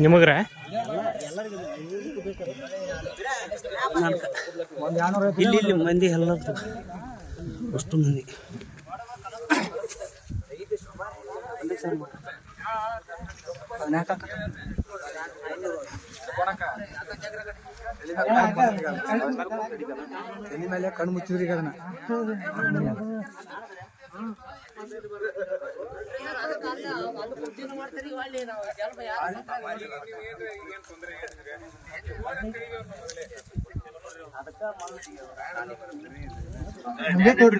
ನಿಮಗ್ರ? ಇಲ್ಲಿ ಇಲ್ಲಿ ಮಂದಿ ಎಲ್ಲ ಅಷ್ಟು ಮಂದಿ. ಎಲ್ಲಿ ಮೇಲೆ ಕಣ್ಣು ಮುಚ್ಚಿದ್ರಿ ಅದನ್ನ ಅದಕ್ಕೆ ನೋಡಿ